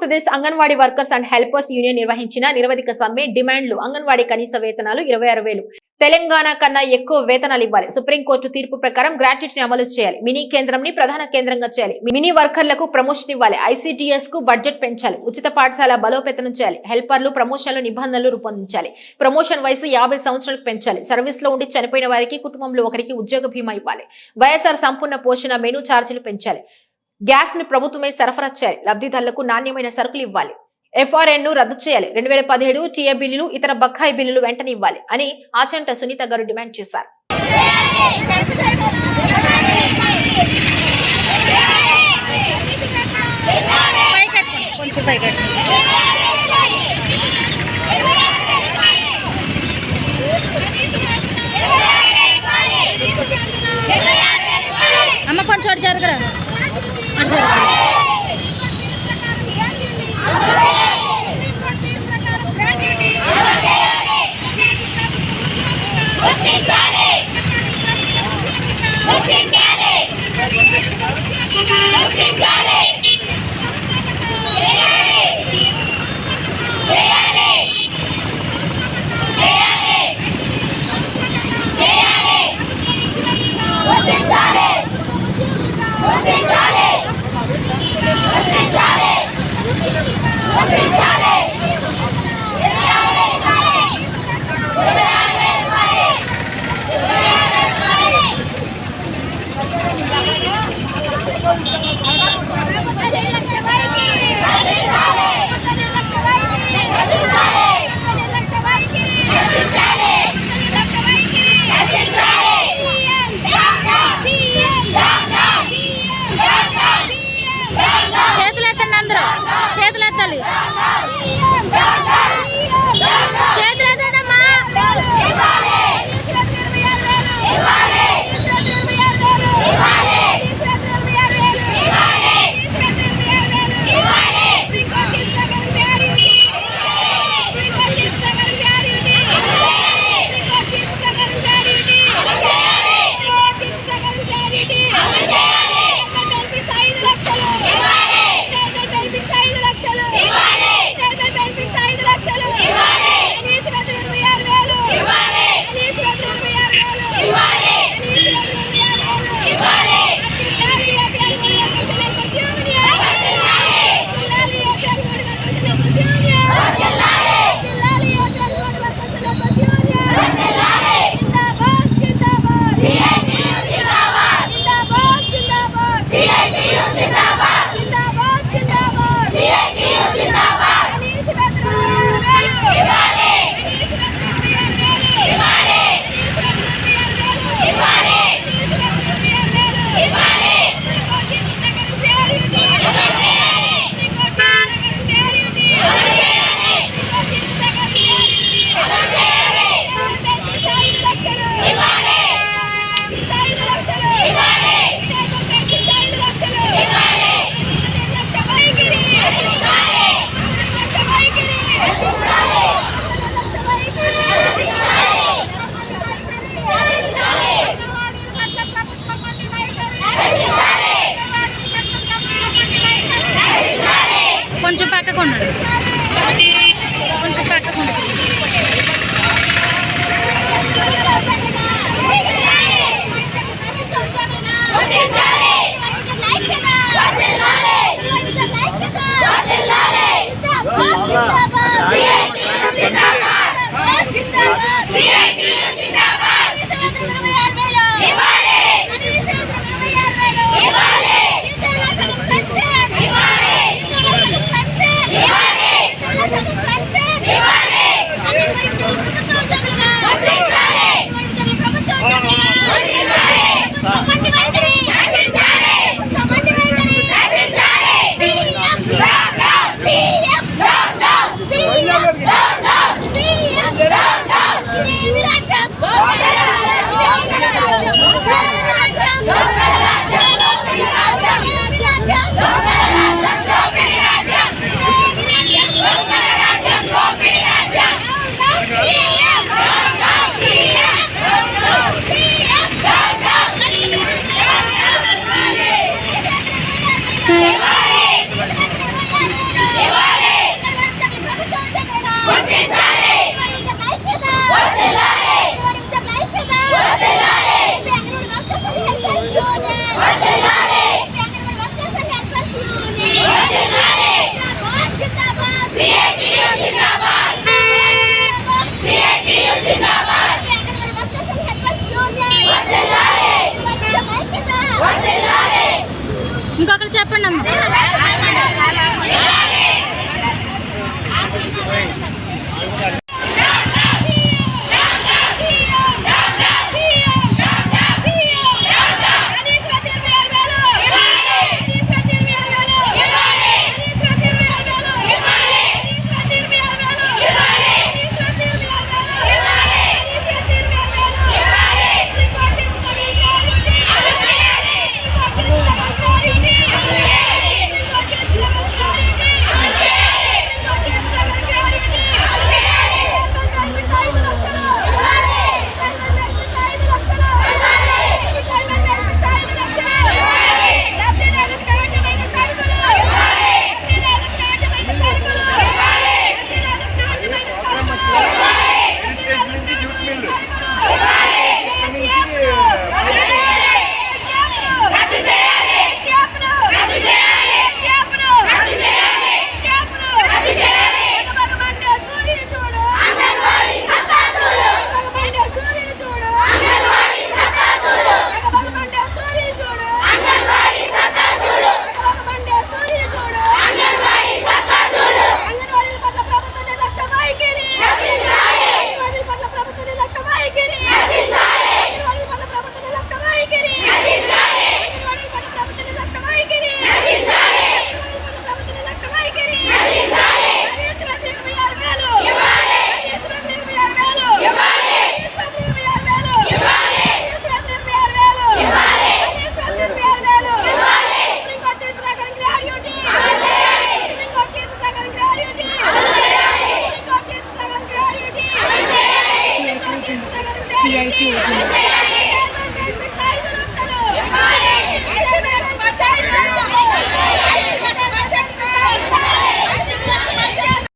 Andhra Pradesh Anganwadi workers and helpers union నిర్వహించిన నిరవధిక సమ్మె డిమాండ్లు అంగన్వాడీ కనీస వేతనాలు ఇరవై ఆరు వేలు. తెలంగాణ కన్నా ఎక్కువ వేతనాలు ఇవ్వాలి. సుప్రీంకోర్టు తీర్పు ప్రకారం గ్రాట్యుటీని అమలు చేయాలి. మినీ కేంద్రంని ప్రధాన కేంద్రంగా చేయాలి. మినీ వర్కర్లకు ప్రమోషన్ ఇవ్వాలి. ఐసీటీఎస్కు బడ్జెట్ పెంచాలి. ఉచిత పాఠశాల బలోపేతనం చేయాలి. హెల్పర్లు ప్రమోషన్లు నిబంధనలు రూపొందించాలి. ప్రమోషన్ వయసు యాభై సంవత్సరాలకు పెంచాలి. సర్వీస్లో ఉండి చనిపోయిన వారికి కుటుంబంలో ఒకరికి ఉద్యోగ బీమా ఇవ్వాలి. వైఎస్ఆర్ సంపూర్ణ పోషణ మెనూ ఛార్జీలు పెంచాలి. గ్యాస్ని ప్రభుత్వమే సరఫరా చేయాలి. లబ్ధిదారులకు నాణ్యమైన సరుకులు ఇవ్వాలి. ఎఫ్ఆర్ఎన్ను రద్దు చేయాలి. రెండు వేల పదిహేడు టీఏ బిల్లులు ఇతర బకాయి బిల్లులు వెంటనే ఇవ్వాలి అని ఆచంట సునీత గారు డిమాండ్ చేశారు. అమ్మ కొంచెం అటు జరగరా? பிடிச்சிருக்கேன் 这里。con él. Stop.